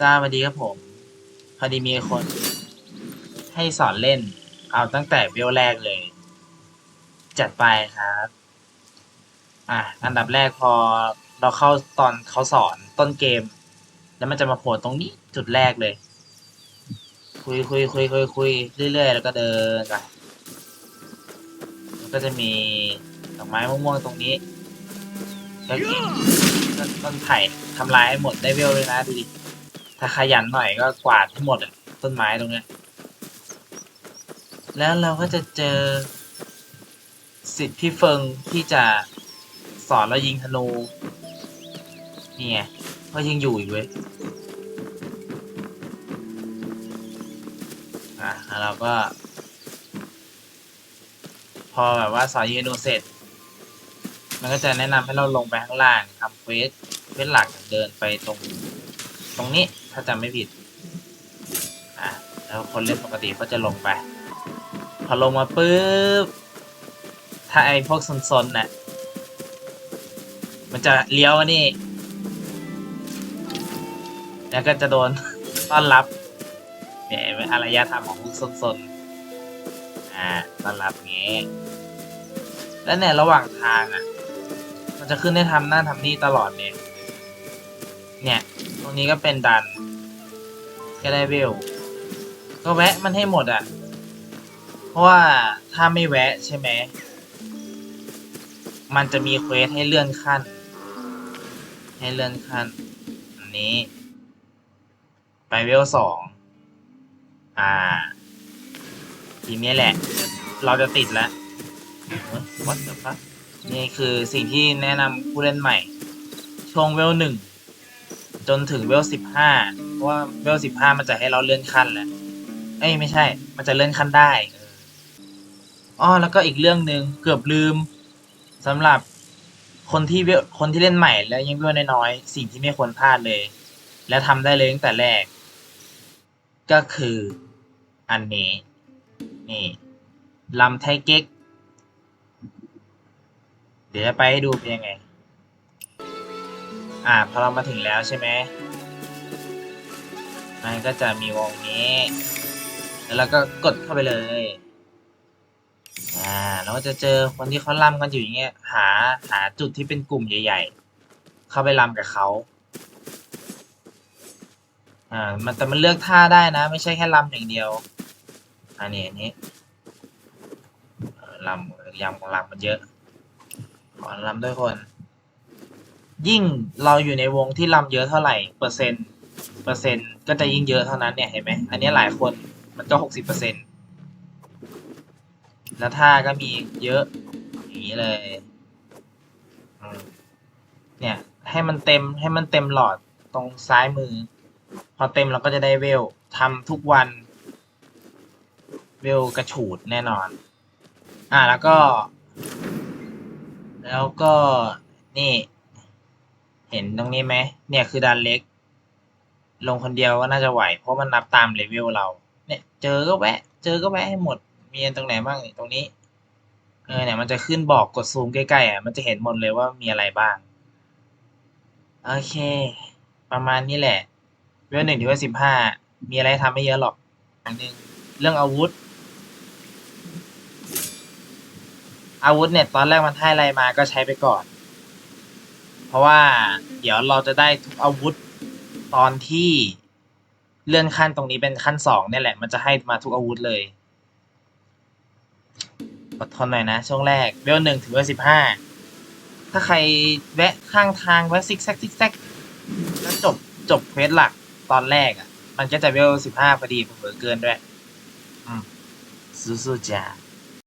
ทราบวันดีครับผม พอดีมีคน ให้สอนเล่น เอาตั้งแต่เวลแรกเลย จัดไปครับ อะ อันดับแรกพอเราเข้าตอนเขาสอนต้นเกม แล้วมันจะมาโผล่ตรงนี้จุดแรกเลย คุยคุยคุยคุยคุยเรื่อยๆ แล้วก็เดินไปก็จะมีดอกไม้ม่วงๆตรงนี้แล้วก็ต้นต้นไผ่ทำลายให้หมดได้เวลเลยนะดูดิ ถ้าขยันหน่อยก็กวาดให้หมดอะต้นไม้ตรงเนี้ยแล้วเราก็จะเจอสิทธิ์พี่เฟิงที่จะสอนเรายิงธนูนี่ไงก็ยังอยู่อีกเว้ยอะแล้วเราก็ พอแบบว่าสอนยิงธนูเสร็จ มันก็จะแนะนำให้เราลงไปข้างล่างทำเควสเควสหลักเดินไปตรง ตรงนี้ถ้าจำไม่ผิดอะแล้วคนเล่นปกติก็จะลงไป พอลงมาปุ๊บถ้าไอ้พวกซนๆน่ะมันจะเลี้ยวนี่ แล้วก็จะโดนต้อนรับเนี่ยอารยธรรมของพวกซนๆอ่าต้อนรับงี้แล้วเนี่ยระหว่างทางอะ มันจะขึ้นได้ทำนั่นทำนี่ตลอดเนี่ยเนี่ย รงนี้ก็เป็นดันก็ได้เวลก็แวะมันให้หมดอะ เพราะว่าถ้าไม่แวะใช่ไหม มันจะมีเควสให้เลื่อนขั้น ให้เลื่อนขั้น อันนี้ ไปเวลสอง อ่า ทีนี้แหละ เราจะติดแล้ววัดเดี๋ยวครับนี่คือสิ่งที่แนะนำผู้เล่นใหม่ ช่วงเวลหนึ่ง จนถึงเวลสิบห้าเพราะว่าเวลสิบห้ามันจะให้เราเลื่อนขั้นแหละเอ้ยไม่ใช่ มันจะเลื่อนขั้นได้อ๋อแล้วก็อีกเรื่องหนึ่งเกือบลืมสำหรับคนที่เวลคนที่เล่นใหม่แล้วยังเวลน้อยๆสิ่งที่ไม่ควรพลาดเลย และทำได้เลยตั้งแต่แรก ก็คืออันนี้ นี่ลำไทเก๊ก เดี๋ยวจะไปให้ดูเป็นยังไง อ่าพอเรามาถึงแล้วใช่ไหมมันก็จะมีวงนี้ แล้วเราก็กดเข้าไปเลย อ่า เราก็จะเจอคนที่เขาล่ำกันอยู่อย่างเงี้ย หา หาจุดที่เป็นกลุ่มใหญ่ ๆ เข้าไปล่ำกับเขา อ่า มันแต่มันเลือกท่าได้นะ ไม่ใช่แค่ล่ำอย่างเดียว อันนี้อันนี้ล่ำยำของล่ำมันเยอะ ขอล่ำด้วยคน ยิ่งเราอยู่ในวงที่ลำเยอะเท่าไหร่เปอร์เซ็นต์เปอร์เซ็นต์ก็จะยิ่งเยอะเท่านั้นเนี่ยเห็นไหมอันนี้หลายคนมันก็หกสิบเปอร์เซ็นต์แล้วท่าก็มีเยอะอย่างนี้เลยเนี่ยให้มันเต็มให้มันเต็มหลอดตรงซ้ายมือ พอเต็มเราก็จะได้เวลทำทุกวัน เวลกระฉูดแน่นอน อ่าแล้วก็ แล้วก็นี่ เห็นตรงนี้ไหมเนี่ยคือดันเล็ก ลงคนเดียวก็น่าจะไหว เพราะมันนับตามเลเวลเรา เนี่ย เจอก็แวะ เจอก็แวะให้หมด มีตรงไหนบ้างนี่ตรงนี้ เออเนี่ยมันจะขึ้นบอกกดซูมใกล้ๆอะมันจะเห็นหมดเลยว่ามีอะไรบ้าง โอเค ประมาณนี้แหละเวลหนึ่งถึงเวลสิบห้ามีอะไรทำไม่เยอะหรอกอันหนึ่งเรื่องอาวุธ อาวุธเนี่ยตอนแรกมันให้อะไรมาก็ใช้ไปก่อน เพราะว่าเดี๋ยวเราจะได้ทุกอาวุธตอนที่เลื่อนขั้นตรงนี้เป็นขั้นสองเนี่ยแหละ มันจะให้มาทุกอาวุธเลยอดทนหน่อยนะ ช่วงแรกเวลหนึ่งถึงเวลสิบห้าถ้าใครแวะข้างทางแวะซิกแซกซิกแซกแล้วจบจบเควสหลักตอนแรกอะ มันก็จะเวลสิบห้าพอดีเผื่อเกินด้วย อืมสู้ๆจ้า